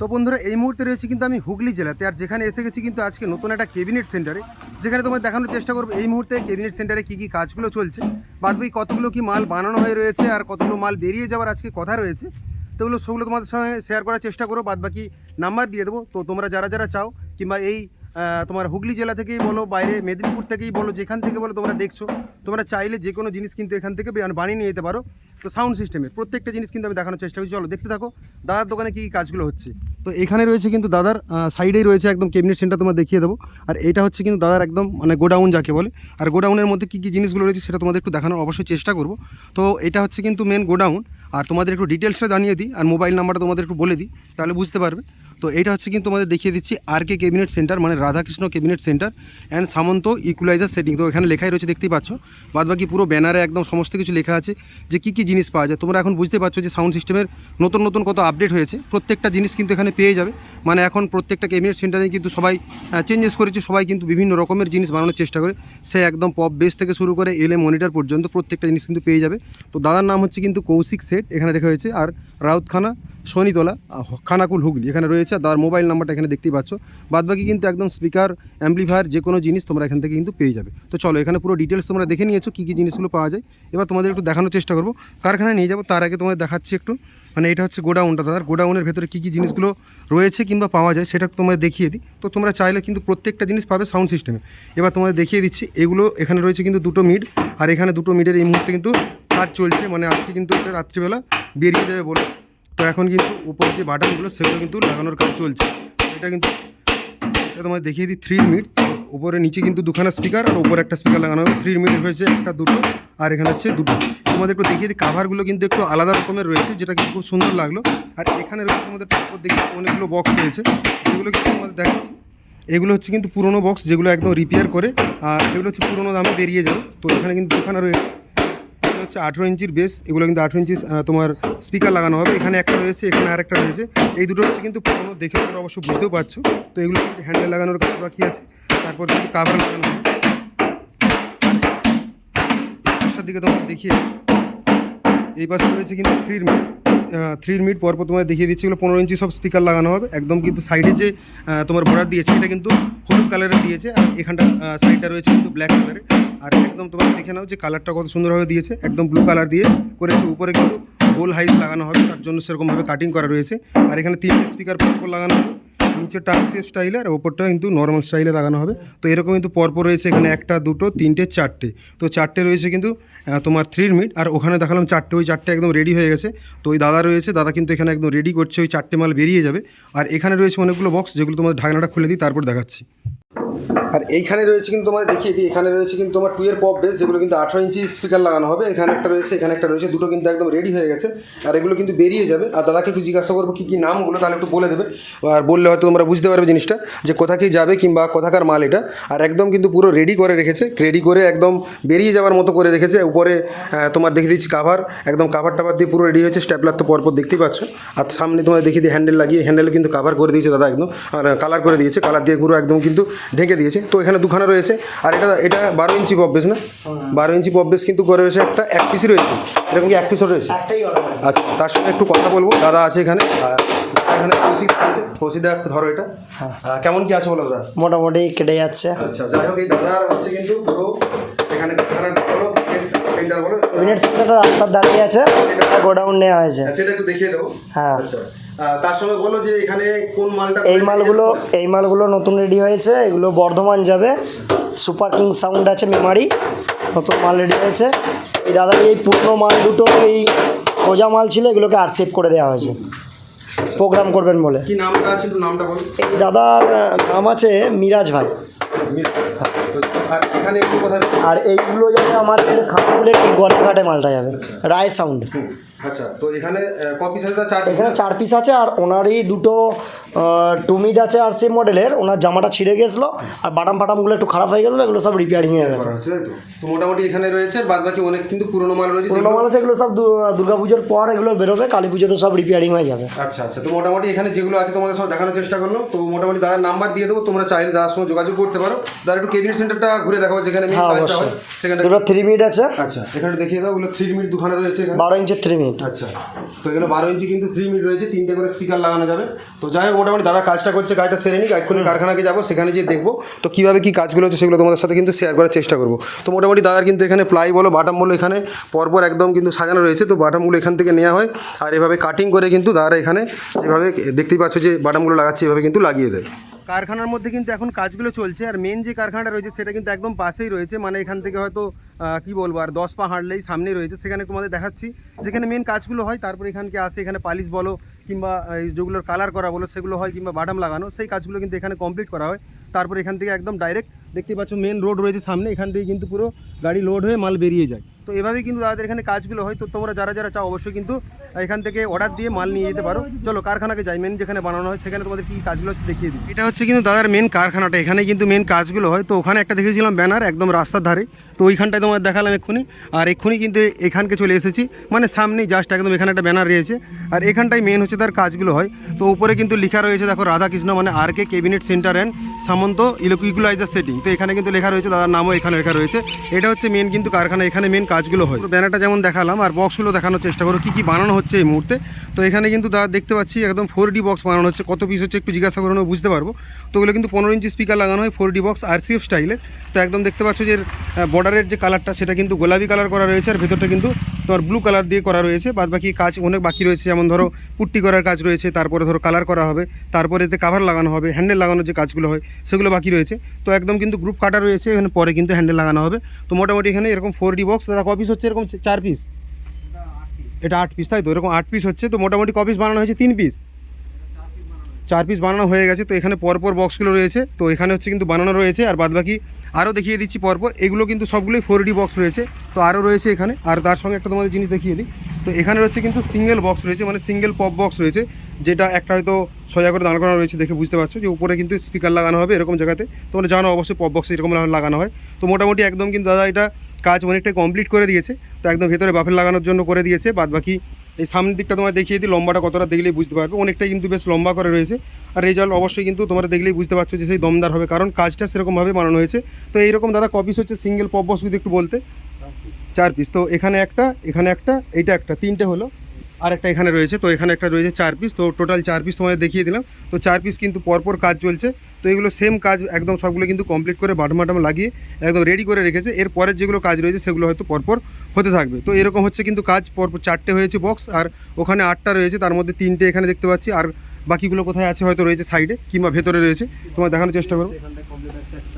তো বন্ধুরা, এই মুহূর্তে রয়েছে কিন্তু আমি হুগলি জেলাতে। আর যেখানে এসে গেছি কিন্তু আজকে নতুন একটা কেবিনেট সেন্টারে যেখানে তোমার দেখানোর চেষ্টা করব, এই মুহূর্তে কেবিনেট সেন্টারে কী কী কাজগুলো চলছে। বাদ বাকি কতগুলো কি মাল বানানো হয়ে রয়েছে আর কতগুলো মাল বেরিয়ে যাওয়ার আজকে কথা রয়েছে। তো ওগুলো সেগুলো তোমাদের সঙ্গে শেয়ার করার চেষ্টা করো বাদ বাকি নাম্বার দিয়ে দেবো। তো তোমরা যারা যারা চাও, কিংবা এই তোমার হুগলি জেলা থেকেই বলো, বাইরে মেদিনীপুর থেকেই বলো, যেখান থেকে বলো তোমরা দেখছ, তোমরা চাইলে যে কোনো জিনিস কিন্তু এখান থেকে বানিয়ে নিয়ে যেতে পারো। তো সাউন্ড সিস্টেমে প্রত্যেকটা জিনিস কিন্তু আমি দেখানোর চেষ্টা করছি। চলো, দেখতে থাকো, দাদার দোকানে কী কী কাজগুলো হচ্ছে। তো এখানে রয়েছে কিন্তু দাদার সাইডেই রয়েছে একদম ক্যাবিনেট সেন্টার তোমার দেখিয়ে দেবো। আর এটা হচ্ছে কিন্তু দাদার একদম মানে গোডাউন যাকে বলে। আর গোডাউনের মধ্যে কী কী জিনিসগুলো রয়েছে সেটা তোমাদের একটু দেখানোর অবশ্যই চেষ্টা করব। তো এটা হচ্ছে কিন্তু মেন গোডাউন। আর তোমাদের একটু ডিটেলসটা জানিয়ে দিই, আর মোবাইল নাম্বারটা তোমাদের একটু বলে দিই, তাহলে বুঝতে পারবে। তো এটা হচ্ছে কিন্তু তোমাদের দেখিয়ে দিচ্ছি আর কে কেবিনেট সেন্টার মানে Radhakrishna cabinet centre and Samanta equaliser setting তো এখানে লেখাই রয়েছে দেখতেই পাচ্ছ। বাদ বাকি পুরো ব্যানারে একদম সমস্ত কিছু লেখা আছে যে কী কী জিনিস পাওয়া যায়। তোমরা এখন বুঝতে পারছ যে সাউন্ড সিস্টেমের নতুন নতুন কত আপডেট হয়েছে। প্রত্যেকটা জিনিস কিন্তু এখানে পেয়ে যাবে। মানে এখন প্রত্যেকটা কেবিনেট সেন্টারে কিন্তু সবাই চেঞ্জেস করেছে। সবাই কিন্তু বিভিন্ন রকমের জিনিস বানানোর চেষ্টা করে। সে একদম পপ বেস থেকে শুরু করে এলএ মনিটর পর্যন্ত প্রত্যেকটা জিনিস কিন্তু পেয়ে যাবে। তো দাদার নাম হচ্ছে কিন্তু কৌশিক সেট। এখানে রেখা হয়েছে আর রাউতখানা শনিতলা আহ, খানাকুল হুগলি। এখানে রয়েছে আর দাদার মোবাইল নাম্বারটা এখানে দেখতেই পাচ্ছ। বাদবাকি কিন্তু একদম স্পিকার অ্যাম্পলিফায়ার যে কোনো জিনিস তোমরা এখান থেকে কিন্তু পেয়ে যাবে। তো চলো, এখানে পুরো ডিটেলস তোমরা দেখে নিয়েছো, কী কী জিনিসগুলো পাওয়া যায়। এবার তোমাদের একটু দেখানোর চেষ্টা করব। কারখানায় নিয়ে যাব, তার আগে তোমাদের দেখাচ্ছি একটু। মানে এটা হচ্ছে গোডাউনটা দাদার গোডাউনের ভেতরে কী কী জিনিসগুলো রয়েছে কিংবা পাওয়া যায়, সেটা তোমাদের দেখিয়ে দিই। তো তোমরা চাইলে কিন্তু প্রত্যেকটা জিনিস পাবে সাউন্ড সিস্টেমে এবার তোমাদের দেখিয়ে দিচ্ছি, এগুলো এখানে রয়েছে কিন্তু দুটো মিড আর এখানে দুটো মিডের এই মুহূর্তে কিন্তু কাজ চলছে। মানে আজকে কিন্তু এটা রাত্রিবেলা বেরিয়ে যাবে বলে তো এখন কিন্তু উপরে যে বাটনগুলো, সেগুলো কিন্তু লাগানোর কাজ চলছে। এটা কিন্তু এটা তোমাদের দেখিয়ে দিই থ্রি মিড উপরে, নিচে কিন্তু দুখানা স্পিকার আর উপরে একটা স্পিকার লাগানো হবে। থ্রি মিড হয়েছে একটা, দুটো, আর এখানে হচ্ছে দুটো। তোমাদের একটু দেখিয়ে দিই কাভারগুলো কিন্তু একটু আলাদা রকমের রয়েছে, যেটা কিন্তু খুব সুন্দর লাগল। আর এখানে রয়েছে তোমাদের উপর দেখি অনেকগুলো বক্স রয়েছে। সেগুলো কিন্তু তোমাদের দেখাচ্ছি। এগুলো হচ্ছে কিন্তু পুরোনো বক্স যেগুলো একদম রিপেয়ার করে, আর এগুলো হচ্ছে পুরোনো দামে বেরিয়ে যাবে। তো এখানে কিন্তু দুখানা রয়েছে। হচ্ছে আঠেরো ইঞ্চির বেস, এগুলো কিন্তু আঠেরো ইঞ্চি তোমার স্পিকার লাগানো হবে। এখানে একটা রয়েছে, এখানে আর একটা রয়েছে। এই দুটো হচ্ছে কিন্তু পুরোনো, দেখে তোমরা অবশ্য বুঝতেও পারছ। তো এগুলো কিন্তু হ্যান্ডেল লাগানোর কাজ বাকি আছে। তারপর কিন্তু কাভার লাগানো হবে। দিকে তোমাকে দেখিয়ে এই পাশে রয়েছে কিন্তু থ্রির মিট থ্রির মিট পরপর তোমায় দেখিয়ে দিচ্ছি। এগুলো পনেরো ইঞ্চি সব স্পিকার লাগানো হবে। একদম কিন্তু সাইডে যে তোমার বর্ডার দিয়েছে, এটা কিন্তু হলুদ কালারের দিয়েছে। আর এখানটা সাইডটা রয়েছে কিন্তু ব্ল্যাক কালারের আর একদম তোমার দেখে নাও যে কালারটা কত সুন্দরভাবে দিয়েছে। একদম ব্লু কালার দিয়ে করেছে। উপরে কিন্তু গোল হাইট লাগানো হবে। তার জন্য সেরকমভাবে কাটিং করা রয়েছে। আর এখানে তিনটে স্পিকার পরপর লাগানো হবে। নিচে টার্ফ স্টাইলে আর ওপরটা কিন্তু নর্মাল স্টাইলে লাগানো হবে। তো এরকম কিন্তু পরপর রয়েছে এখানে একটা, দুটো, তিনটে, চারটে। তো চারটে রয়েছে কিন্তু তোমার থ্রির মিট আর ওখানে দেখালাম চারটে, ওই চারটে একদম রেডি হয়ে গেছে। তো ওই দাদা রয়েছে, দাদা কিন্তু এখানে একদম রেডি করছে, ওই চারটে মাল বেরিয়ে যাবে। আর এখানে রয়েছে অনেকগুলো বক্স যেগুলো তোমার ঢাকনাটা খুলে দিই, তারপর দেখাচ্ছি। আর এইখানে রয়েছে কিন্তু তোমাদের দেখিয়ে দিই, এখানে রয়েছে কিন্তু তোমার টুয়ের পপ বেস যেগুলো কিন্তু আঠেরো ইঞ্চি স্পিকার লাগানো হবে। এখানে একটা রয়েছে, এখানে একটা রয়েছে, দুটো কিন্তু একদম রেডি হয়ে গেছে। আর এগুলো কিন্তু বেরিয়ে যাবে। আর দাদাকে একটু জিজ্ঞাসা করব কী কী নামগুলো, তাহলে একটু বলে দেবে। আর বললে হয়তো তোমরা বুঝতে পারবে জিনিসটা, যে কোথা কি যাবে কিংবা কোথাকার মাল এটা। আর একদম কিন্তু পুরো রেডি করে রেখেছে রেডি করে একদম বেরিয়ে যাওয়ার মতো করে রেখেছে। উপরে তোমার দেখে দিচ্ছি কাভার একদম কাভার টাভার দিয়ে পুরো রেডি হয়েছে স্ট্যাপলার তো পরপর দেখতেই পাচ্ছ। আর সামনে তোমার দেখিয়ে দিয়ে হ্যান্ডেল লাগিয়ে হ্যান্ডেলে কিন্তু কাভার করে দিয়েছে দাদা একদম। আর কালার করে দিয়েছে কালার দিয়ে পুরো একদম কিন্তু ঢেকে দিয়েছে? তো এখানে দুখানা রয়েছে। আর এটা এটা বারো ইঞ্চি পপ বেস না? বারো ইঞ্চি পপ বেস কিন্তু করে রয়েছে একটা এক পিসই রয়েছে। এরকম কি এক পিসও রয়েছে? আচ্ছা তার সঙ্গে একটু কথা বলব। দাদা আছে এখানে। আর এখানে কৌশিক রয়েছে। কৌশিদা ধরো এটা। কেমন কি আছে বলো দাদা? মোটামুটি কেটে যাচ্ছে। আচ্ছা যাই হোক এই দাদার হচ্ছে কিন্তু পুরো এখানে বলো সেন্টারটা রাস্তার দাঁড়িয়ে আছে। গোডাউন নেওয়া হয়েছে। সেটা একটু দেখিয়ে দেবো। হ্যাঁ। আচ্ছা। তার সঙ্গে বলো যে এখানে কোন মালটা এই মালগুলো এই মালগুলো নতুন রেডি হয়েছে এগুলো বর্ধমান যাবে। সুপার কিং সাউন্ড আছে মেমারি নতুন মাল রেডি হয়েছে। এই দাদা এই পুরনো মাল দুটো এই সোজা মাল ছিল এগুলোকে আর সেভ করে দেওয়া হয়েছে। প্রোগ্রাম করবেন বলে। কি নামটা আছে নামটা বলো এই দাদার নাম আছে মিরাজ ভাই। আর এখানে একটু কথা আর এইগুলো যাবে আমাদের একটু গড়াঘাটে মালটা যাবে। রায় সাউন্ড আচ্ছা তো এখানে কপি সাইজটা চার এখানে চার পিস আছে আর ওনারই দুটো টুমিড আছে আর সি মডেলের ওনার জামাটা ছিঁড়ে গেছিল আর বাটাম ফাটামগুলো একটু খারাপ হয়ে গেছিল এগুলো সব রিপেয়ারিং হয়ে গেছে। তো? মোটামুটি এখানে রয়েছে বাদ বাকি অনেক কিন্তু পুরোনো মাল রয়েছে পুরোনো মাল আছে এগুলো সব দুর্গা পুজোর পর এগুলো বেরোবে কালী পুজোতে সব রিপেয়ারিং হয়ে যাবে। আচ্ছা আচ্ছা তো মোটামুটি এখানে যেগুলো আছে তোমাদের সব দেখানোর চেষ্টা করল। তো মোটামুটি দাদার নাম্বার দিয়ে দেবো তোমরা চাইলে দাদার সঙ্গে যোগাযোগ করতে পারো। দাদা একটু কেবিনেট সেন্টারটা ঘুরে দেখাবো যেখানে হ্যাঁ সেখানে দুটো থ্রি মিনিট আছে। আচ্ছা এখানে দেখিয়ে দাও ওগুলো থ্রি মিনিট দুখানে রয়েছে বারো ইঞ্চের থ্রি মিনিট আচ্ছা। তো এখানে বারো ইঞ্চি কিন্তু থ্রি মিনিট রয়েছে তিনটে করে স্পিকার লাগানো যাবে। তো যাই হোক মোটামুটি দাদা কাজটা করছে কাজটা সেরে নিক এক্ষুনি কারখানাকে যাব সেখানে গিয়ে দেখব। তো কীভাবে কী কাজগুলো হচ্ছে সেগুলো তোমাদের সাথে কিন্তু শেয়ার করার চেষ্টা করব। তো মোটামুটি দাদার কিন্তু এখানে প্লাই বলো বাটাম বলো এখানে পরপর একদম কিন্তু সাজানো রয়েছে। তো বাটামগুলো এখান থেকে নেওয়া হয় আর এভাবে কাটিং করে কিন্তু দাদারা এখানে যেভাবে দেখতেই পাচ্ছ যে বাটামগুলো লাগাচ্ছে এভাবে কিন্তু লাগিয়ে দেয়। কারখানার মধ্যে কিন্তু এখন কাজগুলো চলছে, আর মেন যে কারখানাটা রয়েছে সেটা কিন্তু একদম পাশেই রয়েছে মানে এখান থেকে হয়তো কি বলব, আর দশ পা হাঁটলেই সামনেই রয়েছে, সেখানে তোমাদের দেখাচ্ছি। যেখানে মেন কাজগুলো হয়, তারপর এখানকে আসে, এখানে পালিশ বলো, কিংবা যেগুলোর কালার করা বলো, সেগুলো হয়, কিংবা বাটাম লাগানো, সেই কাজগুলো কিন্তু এখানে কমপ্লিট করা হয়। তারপর এখান থেকে একদম ডাইরেক্ট দেখতে পাচ্ছ মেন রোড রয়েছে সামনে, এখান থেকে কিন্তু পুরো গাড়ি লোড হয়ে মাল বেরিয়ে যায়। তো এভাবেই কিন্তু দাদাদের এখানে কাজগুলো হয়, তো তোমরা যারা যারা চাও অবশ্যই কিন্তু এখান থেকে অর্ডার দিয়ে মাল নিয়ে যেতে পারো। চলো, কারখানাকে যাই মেন যেখানে বানানো হয়, সেখানে তোমাদের কী কাজগুলো হচ্ছে দেখিয়ে দিই। এটা হচ্ছে কিন্তু দাদার মেন কারখানাটা, এখানে কিন্তু মেন কাজগুলো হয়। তো ওখানে একটা দেখেছিলাম ব্যানার, একদম রাস্তার ধারে। তো ওইখানটায় তোমার দেখালাম এক্ষুনি। আর এক্ষুনি কিন্তু এখানকে চলে এসেছি। মানে সামনেই জাস্ট একদম এখানে একটা ব্যানার রয়েছে। আর এখানটাই মেন হচ্ছে তার কাজগুলো হয়। তো উপরে কিন্তু লেখা রয়েছে, দেখো, রাধাকৃষ্ণ মানে R K cabinet centre and Samanta equaliser setting তো এখানে কিন্তু লেখা রয়েছে, দাদার নামও এখানে লেখা রয়েছে। এটা হচ্ছে মেন কিন্তু কারখানা, এখানে মেন কাজগুলো হয়। ব্যানারটা যেমন দেখালাম, আর বক্সগুলো দেখানোর চেষ্টা করো, কী কী বানানো হচ্ছে এই মুহূর্তে। তো এখানে কিন্তু দাদা দেখতে পাচ্ছি, একদম ফোর ডি বক্স বানানো হচ্ছে। কত পিস হচ্ছে একটু জিজ্ঞাসা করে বুঝতে পারব। তো ওগুলো কিন্তু পনেরো ইঞ্চি স্পিকার লাগানো হয় ফোর ডি বক্স আরসিএফ স্টাইলে তো একদম দেখতে পাচ্ছ যে বর্ডারের যে কালারটা সেটা কিন্তু গোলাপি কালার করা রয়েছে, আর ভেতরটা কিন্তু তোমার ব্লু কালার দিয়ে করা রয়েছে বাদ বাকি কাজ অনেক বাকি রয়েছে, যেমন ধরো পুট্টি করার কাজ রয়েছে, তারপরে ধরো কালার করা হবে, তারপরে এতে কাভার লাগানো হবে হ্যান্ডেল লাগানোর যে কাজগুলো হয়, সেগুলো বাকি রয়েছে। তো একদম কিন্তু গ্রুপ কাটা রয়েছে, এখানে পরে কিন্তু হ্যান্ডেল লাগানো হবে। তো মোটামুটি এখানে এরকম ফোর ডি বক্স তারা কপিস হচ্ছে এরকম চার পিস এটা আট পিস তাই তো? এরকম আট পিস হচ্ছে, তো মোটামুটি কপিস বানানো হয়েছে তিন পিস চার পিস বানানো হয়ে গেছে, তো এখানে পরপর বক্সগুলো রয়েছে, তো এখানে হচ্ছে কিন্তু বানানো রয়েছে, আর বাদবাকি আরও দেখিয়ে দিচ্ছি পরপর, এগুলো কিন্তু সবগুলোই ফোর বক্স রয়েছে, তো আরও রয়েছে এখানে, আর তার সঙ্গে একটা তোমাদের জিনিস দেখিয়ে দিই, তো এখানে রয়েছে কিন্তু সিঙ্গেল বক্স রয়েছে মানে সিঙ্গেল পপ বক্স রয়েছে, যেটা একটা হয়তো সোজা করে দাঁড় করানো রয়েছে দেখে বুঝতে পারছ, যে উপরে কিন্তু স্পিকার লাগানো হবে এরকম জায়গাতে, তোমরা জানো অবশ্যই পপ বক্স এরকম লাগানো হয়, তো মোটামুটি একদম কিন্তু দাদা এটা কাজ অনেকটাই কমপ্লিট করে দিয়েছে, তো একদম ভেতরে বাফের লাগানোর জন্য করে দিয়েছে, বাদবাকি এই সামনের দিকটা তোমার দেখিয়ে দিই লম্বাটা কতটা দেখলেই বুঝতে পারবে। অনেকটাই কিন্তু বেশ লম্বা করে রয়েছে। আর রেজাল্ট অবশ্যই কিন্তু তোমরা দেখলেই বুঝতে পারছ যে সেই দমদার হবে কারণ কাজটা সেরকমভাবে বানানো হয়েছে। তো এইরকম দাদা কপিস হচ্ছে? সিঙ্গেল পপ বস যদি একটু বলতে। চার পিস তো এখানে একটা এখানে একটা এইটা একটা তিনটে হলো। আর একটা এখানে রয়েছে, তো এখানে একটা রয়েছে চার পিস তো টোটাল চার পিস তোমাদের দেখিয়ে দিলাম। তো চার পিস কিন্তু পরপর কাজ চলছে, তো এগুলো সেম কাজ একদম সবগুলো কিন্তু কমপ্লিট করে বাটম বাটম লাগিয়ে একদম রেডি করে রেখেছে। এর পরের যেগুলো কাজ রয়েছে সেগুলো হয়তো পরপর হতে থাকবে। তো এরকম হচ্ছে কিন্তু কাজ, পরপর চারটে হয়েছে বক্স আর ওখানে আটটা রয়েছে, তার মধ্যে তিনটে এখানে দেখতে পাচ্ছি, আর বাকিগুলো কোথায় আছে হয়তো রয়েছে সাইডে কিংবা ভেতরে রয়েছে, তোমার দেখানোর চেষ্টা করো।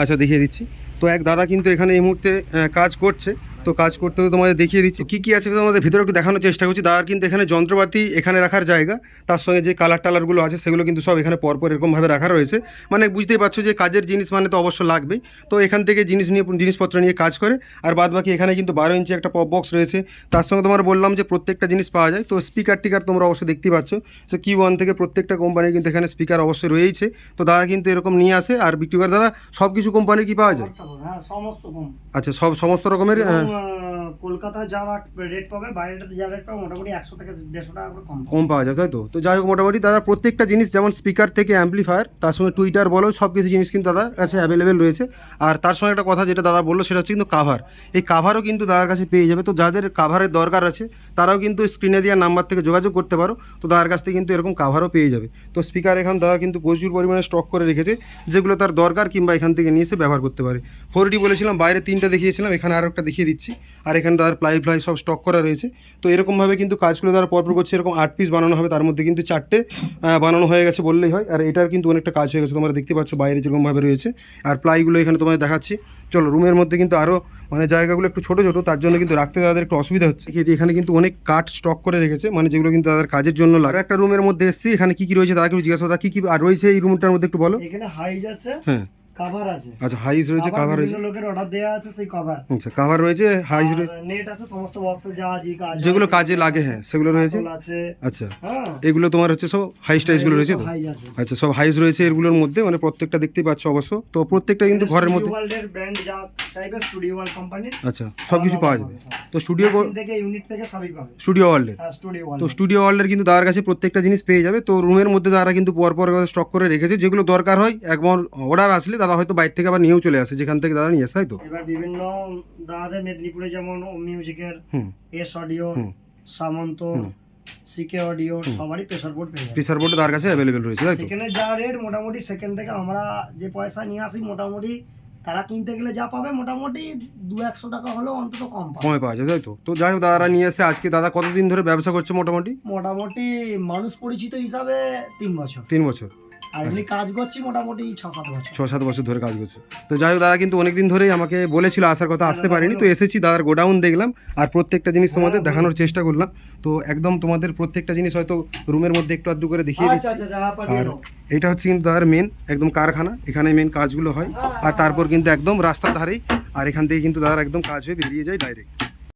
আচ্ছা দেখিয়ে দিচ্ছি। তো এক দাদা কিন্তু এখানে এই মুহূর্তে কাজ করছে তো কাজ করতে হবে তোমাদের দেখিয়ে দিচ্ছি। কী কী আছে তোমাদের ভিতরে একটু দেখানোর চেষ্টা করছি। দাদার কিন্তু এখানে যন্ত্রপাতি এখানে রাখার জায়গা। তার সঙ্গে যে কালার টালারগুলো আছে, সেগুলো কিন্তু সব এখানে পরপর এরকমভাবে রাখা রয়েছে। মানে বুঝতেই পারছ যে কাজের জিনিস মানে তো অবশ্য লাগবেই। তো এখান থেকে জিনিস নিয়ে, জিনিসপত্র নিয়ে কাজ করে। আর বাদ বাকি এখানে কিন্তু বারো ইঞ্চি একটা পপ বক্স রয়েছে। তার সঙ্গে তোমার বললাম যে প্রত্যেকটা জিনিস পাওয়া যায়। তো স্পিকার টিকার তোমরা অবশ্যই দেখতেই পাচ্ছ। যে কি ওয়ান থেকে প্রত্যেকটা কোম্পানির কিন্তু এখানে স্পিকার অবশ্যই রয়েছে তো দাদা কিন্তু এরকম নিয়ে আসে। আর বিক্রি করে দাদা সব কিছু কোম্পানির কি পাওয়া যায়? হ্যাঁ সমস্ত রকম আচ্ছা সব সমস্ত রকমের এবং, আহ, আহ, যা রেট পাবে বাইরেটাতে যা রেট পাবে মোটামুটি একশো থেকে দেড়শো টাকা করে কম কম পাওয়া যায় তাই তো? তো যাই হোক মোটামুটি দাদা প্রত্যেকটা জিনিস যেমন স্পিকার থেকে অ্যাম্পলিফায়ার তার সঙ্গে টুইটার বলো সব কিছু জিনিস কিন্তু দাদার কাছে অ্যাভেলেবেল রয়েছে। আর তার সঙ্গে একটা কথা যেটা দাদা বলল সেটা হচ্ছে কিন্তু কাভার এই কাভারও কিন্তু দাদার কাছে পেয়ে যাবে। তো যাদের কাভারের দরকার আছে তারাও কিন্তু স্ক্রিনে দেওয়ার নাম্বার থেকে যোগাযোগ করতে পারো। তো দাদার কাছ থেকে কিন্তু এরকম কাভারও পেয়ে যাবে। তো স্পিকার এখন দাদা কিন্তু প্রচুর পরিমাণে স্টক করে রেখেছে যেগুলো তার দরকার কিংবা এখান থেকে নিয়ে এসে ব্যবহার করতে পারে। ফোর বলেছিলাম বাইরে তিনটা দেখিয়েছিলাম এখানে আরও একটা দেখিয়ে দিচ্ছি। আর এখানে দাদার প্লাই ফ্লাই সব স্টক করা রয়েছে। তো এরকমভাবে কিন্তু কাজগুলো তারা পরপর করছে এরকম আট পিস বানানো হবে তার মধ্যে কিন্তু চারটে বানানো হয়ে গেছে বললেই হয়। আর এটার কিন্তু অনেকটা কাজ হয়ে গেছে তোমরা দেখতে পাচ্ছ বাইরে যেরকমভাবে রয়েছে। আর প্লাইগুলো এখানে তোমাদের দেখাচ্ছি। চলো রুমের মধ্যে কিন্তু আরও মানে জায়গাগুলো একটু ছোটো ছোটো তার জন্য কিন্তু রাখতে তাদের একটু অসুবিধা হচ্ছে। কি এখানে কিন্তু অনেক কাঠ স্টক করে রেখেছে মানে যেগুলো কিন্তু তাদের কাজের জন্য লাগে। একটা রুমের মধ্যে এসেছি এখানে কী কী রয়েছে তাকে জিজ্ঞাসা দাদা কী কী আর রয়েছে এই রুমটার মধ্যে একটু বলো। এখানে হাইজ আছে হ্যাঁ। কভার আছে। আচ্ছা হাইস রয়েছে কাভার রয়েছে। লোকের অর্ডার দেওয়া আছে সেই কভার আচ্ছা কাভার রয়েছে হাইস রয়েছে নেট আছে সমস্ত বক্সে যা জি কাজ যেগুলো কাজে লাগে হ্যাঁ সেগুলো রয়েছে। আছে। আচ্ছা হ্যাঁ। এগুলো তোমার হচ্ছে সব হাই স্টাইসগুলো রয়েছে তো? আচ্ছা সব হাইস রয়েছে এগুলোর মধ্যে মানে প্রত্যেকটা দেখতেই পাচ্ছ অবশ্য। তো প্রত্যেকটা কিন্তু ঘরের মধ্যে ওয়ার্ল্ডের ব্র্যান্ড যা চাইবে স্টুডিও ওয়ার্ল্ড কোম্পানির আচ্ছা সব কিছু পাওয়া যাবে। তো স্টুডিও থেকে ইউনিট থেকে সবই পাবে। স্টুডিও ওয়ার্ল্ডের হ্যাঁ তো স্টুডিও ওয়ার্ল্ডের কিন্তু তার কাছে প্রত্যেকটা জিনিস পেয়ে যাবে। তো রুমের মধ্যে তারা কিন্তু পর পর স্টক করে রেখেছে। যেগুলো দরকার হয় একবার অর্ডার আসলে দাদা হয়তো বাইরে থেকে আবার নিয়েও চলে আসে যেখান থেকে দাদা নিয়ে আসে তাই তো? এবার বিভিন্ন দাদাদের মেদিনীপুরে যেমন মিউজিকের S audio Samanta CK audio সবারই প্রেসার বোর্ড পেয়ে প্রেসার বোর্ড তার কাছে অ্যাভেলেবেল রয়েছে তাই তো? সেখানে যা রেট মোটামুটি সেখান থেকে আমরা যে পয়সা নিয়ে আসি মোটামুটি তারা কিনতে গেলে যা পাবে মোটামুটি দু একশো টাকা হলেও অন্তত কম পাবে। কমে পাওয়া যায় তাই তো? তো যাই হোক দাদারা নিয়ে এসে আজকে দাদা কতদিন ধরে ব্যবসা করছে মোটামুটি? মোটামুটি মানুষ পরিচিত হিসাবে তিন বছর। তিন বছর। আর এমনি কাজ করছি মোটামুটি ছ সাত বছর। ছ সাত বছর ধরে কাজ করছে। তো যাই হোক দাদা কিন্তু অনেকদিন ধরেই আমাকে বলেছিল আসার কথা আসতে পারিনি। তো এসেছি দাদার গোডাউন দেখলাম আর প্রত্যেকটা জিনিস তোমাদের দেখানোর চেষ্টা করলাম। তো একদম তোমাদের প্রত্যেকটা জিনিস হয়তো রুমের মধ্যে একটু আধটু করে দেখিয়ে আচ্ছা দিচ্ছি। আচ্ছা আর এটা হচ্ছে কিন্তু দাদার মেন একদম কারখানা। এখানে মেন কাজগুলো হয়। আর তারপর কিন্তু একদম রাস্তার ধারেই। আর এখান থেকে কিন্তু দাদার একদম কাজ হয়ে বেরিয়ে যায় ডাইরেক্ট